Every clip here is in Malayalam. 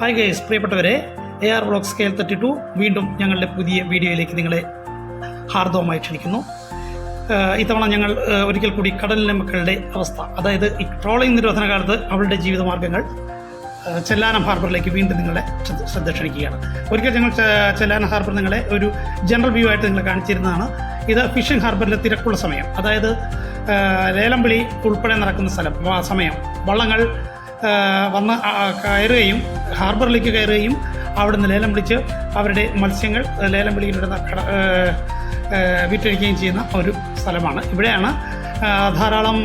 ഹായ് ഗൈസ് പ്രിയപ്പെട്ടവരെ A R block scale thirty two വീണ്ടും ഞങ്ങളുടെ പുതിയ വീഡിയോയിലേക്ക് നിങ്ങളെ ഹാർദവമായി ക്ഷണിക്കുന്നു. ഇത്തവണ ഞങ്ങൾ ഒരിക്കൽ കൂടി കടലിലെ മക്കളുടെ അവസ്ഥ അതായത് ഈ ട്രോളിംഗ് നിരോധന കാലത്ത് അവളുടെ ജീവിതമാർഗങ്ങൾ ചെല്ലാനം ഹാർബറിലേക്ക് വീണ്ടും നിങ്ങളെ ശ്രദ്ധ- ക്ഷണിക്കുകയാണ്. ഒരിക്കൽ ഞങ്ങൾ ചെല്ലാനം ഹാർബർ നിങ്ങളെ ഒരു ജനറൽ വ്യൂ ആയിട്ട് നിങ്ങളെ കാണിച്ചിരുന്നതാണ്. ഇത് ഫിഷിംഗ് ഹാർബറിലെ തിരക്കുള്ള സമയം അതായത് ലേലം ഉൾപ്പെടെ നടക്കുന്ന സ്ഥലം സമയം. വള്ളങ്ങൾ വന്ന് കയറുകയും ഹാർബറിലേക്ക് കയറുകയും അവിടുന്ന് ലേലം വിളിച്ച് അവരുടെ മത്സ്യങ്ങൾ ലേലം വിളിക്കുന്ന കട വിറ്റഴിക്കുകയും ചെയ്യുന്ന ഒരു സ്ഥലമാണ്. ഇവിടെയാണ് ധാരാളം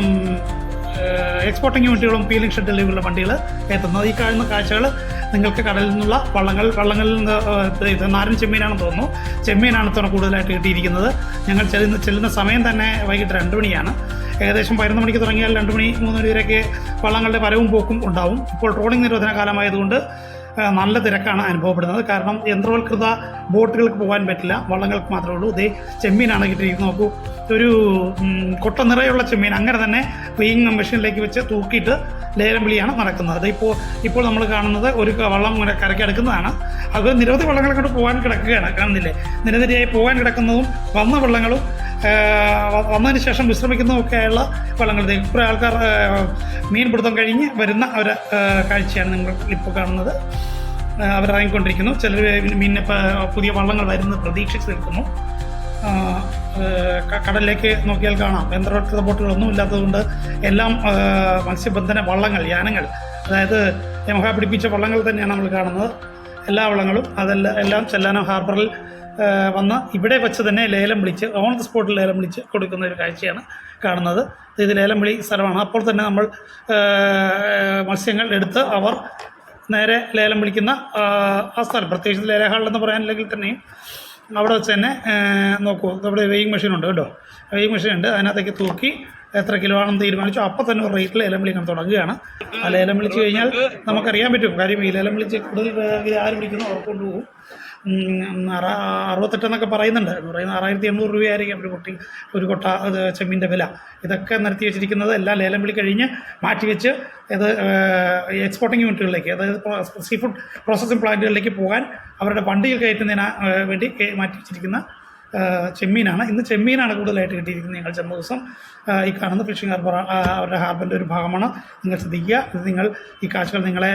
എക്സ്പോർട്ടിംഗ് യൂണിറ്റുകളും പീലിംഗ് ഷെഡുകളിലുള്ള വണ്ടികൾ എത്തുന്നത്. ഈ കാണുന്ന കാഴ്ചകൾ നിങ്ങൾക്ക് കടലിൽ നിന്നുള്ള വള്ളങ്ങൾ വള്ളങ്ങളിൽ നിന്ന് ഇത് നാരൻ ചെമ്മീനാണെന്ന് തോന്നുന്നു. ചെമ്മീനാണ് ഇത്തവണ കൂടുതലായിട്ട് കിട്ടിയിരിക്കുന്നത്. ഞങ്ങൾ ചെല്ലുന്ന ചെല്ലുന്ന സമയം തന്നെ വൈകിട്ട് രണ്ട് മണിയാണ്. ഏകദേശം പതിനൊന്ന് മണിക്ക് തുടങ്ങിയാൽ രണ്ട് മണി മൂന്ന് മണി വരെയൊക്കെ വള്ളങ്ങളുടെ വരവും പോക്കും ഉണ്ടാവും. ഇപ്പോൾ ട്രോളിംഗ് നിരോധന കാലമായതുകൊണ്ട് നല്ല തിരക്കാണ് അനുഭവപ്പെടുന്നത്. കാരണം യന്ത്രവൽകൃത ബോട്ടുകൾക്ക് പോകാൻ പറ്റില്ല. വള്ളങ്ങൾക്ക് മാത്രമേ ഉള്ളൂ. ഇതേ ചെമ്മീനാണ് കിട്ടിയിരിക്കുന്നത്. നോക്കൂ ഒരു കൊട്ട നിറയുള്ള ചെമ്മീൻ. അങ്ങനെ തന്നെ ക്ലീനിങ് മെഷീനിലേക്ക് വെച്ച് തൂക്കിയിട്ട് ലേലം വിളിയാണ് നടക്കുന്നത്. അതിപ്പോൾ ഇപ്പോൾ നമ്മൾ കാണുന്നത് ഒരു വള്ളം ഇങ്ങനെ കരയ്ക്ക് അടുക്കുന്നതാണ്. അത് നിരവധി വള്ളങ്ങൾ കൊണ്ട് പോകാൻ കിടക്കുകയാണ്. കാണുന്നില്ലേ? നിരനിരയായി പോകാൻ കിടക്കുന്നതും വന്ന വള്ളങ്ങളും വന്നതിന് ശേഷം വിശ്രമിക്കുന്നതൊക്കെയുള്ള വള്ളങ്ങൾ കുറേ ആൾക്കാർ മീൻപിടുത്തം കഴിഞ്ഞ് വരുന്ന ഒരു കാഴ്ചയാണ് നിങ്ങൾ ഇപ്പോൾ കാണുന്നത്. അവരായിക്കൊണ്ടിരിക്കുന്നു. ചിലർ മീനിനെ പുതിയ വള്ളങ്ങൾ വരുന്നത് പ്രതീക്ഷിച്ച് നിൽക്കുന്നു. കടലിലേക്ക് നോക്കിയാൽ കാണാം. യന്ത്രവൽകൃത ബോട്ടുകളൊന്നും ഇല്ലാത്തതുകൊണ്ട് എല്ലാം മത്സ്യബന്ധന വള്ളങ്ങൾ യാനങ്ങൾ അതായത് യമഹ പിടിപ്പിച്ച വള്ളങ്ങൾ തന്നെയാണ് നമ്മൾ കാണുന്നത്. എല്ലാ വള്ളങ്ങളും അതെല്ലാം എല്ലാം ചെല്ലാനം ഹാർബറിൽ വന്ന് ഇവിടെ വെച്ച് തന്നെ ലേലം വിളിച്ച് ഓൺ ദ സ്പോട്ടിൽ ലേലം വിളിച്ച് കൊടുക്കുന്ന ഒരു കാഴ്ചയാണ് കാണുന്നത്. ഇത് ലേലം വിളി സ്ഥലമാണ്. അപ്പോൾ തന്നെ നമ്മൾ മത്സ്യങ്ങൾ എടുത്ത് അവർ നേരെ ലേലം വിളിക്കുന്ന ആ സ്ഥലം പ്രത്യേകിച്ച് ലേലഹാൾ എന്ന് പറയാനില്ലെങ്കിൽ തന്നെയും അവിടെ വെച്ച് തന്നെ നോക്കൂ അവിടെ വെയിങ് മെഷീൻ ഉണ്ട് കേട്ടോ. വെയിങ് മെഷീൻ ഉണ്ട്. അതിനകത്തേക്ക് തൂക്കി എത്ര കിലോ ആണെന്ന് തീരുമാനിച്ചു. അപ്പോൾ തന്നെ ഒരു റേറ്റിൽ ലേലം വിളിക്കാൻ തുടങ്ങുകയാണ്. ആ ലേലം വിളിച്ച് കഴിഞ്ഞാൽ നമുക്കറിയാൻ പറ്റും. കാര്യം ഈ ലേലം വിളിച്ച് കൂടുതൽ ആര് വിളിക്കുന്നു അവർ കൊണ്ടുപോകും. അറുപത്തെട്ടെന്നൊക്കെ പറയുന്നുണ്ട്. എന്ന് പറയുന്നത് ആറായിരത്തി എണ്ണൂറ് രൂപയായിരിക്കും ഒരു കുട്ടി ഒരു കൊട്ട ചെമ്മീന്റെ വില. ഇതൊക്കെ നിർത്തി വെച്ചിരിക്കുന്നത് എല്ലാം ലേലം വിളി കഴിഞ്ഞ് മാറ്റിവെച്ച് ഇത് എക്സ്പോർട്ടിംഗ് യൂണിറ്റുകളിലേക്ക് അതായത് സീ ഫുഡ് പ്രോസസ്സിംഗ് പ്ലാന്റുകളിലേക്ക് പോകാൻ അവരുടെ വണ്ടിയിൽ കയറ്റുന്നതിന് വേണ്ടി മാറ്റി വെച്ചിരിക്കുന്ന ചെമ്മീനാണ്. ഇന്ന് ചെമ്മീനാണ് കൂടുതലായിട്ട് കിട്ടിയിരിക്കുന്നത് ഞങ്ങൾ ചെന്ന ദിവസം. ഈ കാണുന്ന ഫിഷിംഗ് ഹാർബർ അവരുടെ ഹാർബറിന്റെ ഒരു ഭാഗമാണ്. നിങ്ങൾ ശ്രദ്ധിക്കുക. ഇത് നിങ്ങൾ ഈ കാഴ്ചകൾ നിങ്ങളെ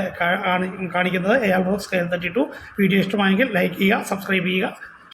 കാണിക്കുന്നത്. എയർ ബോക്സ് കയറി തട്ടി വീഡിയോ ഇഷ്ടമായെങ്കിൽ ലൈക്ക് ചെയ്യുക സബ്സ്ക്രൈബ് ചെയ്യുക.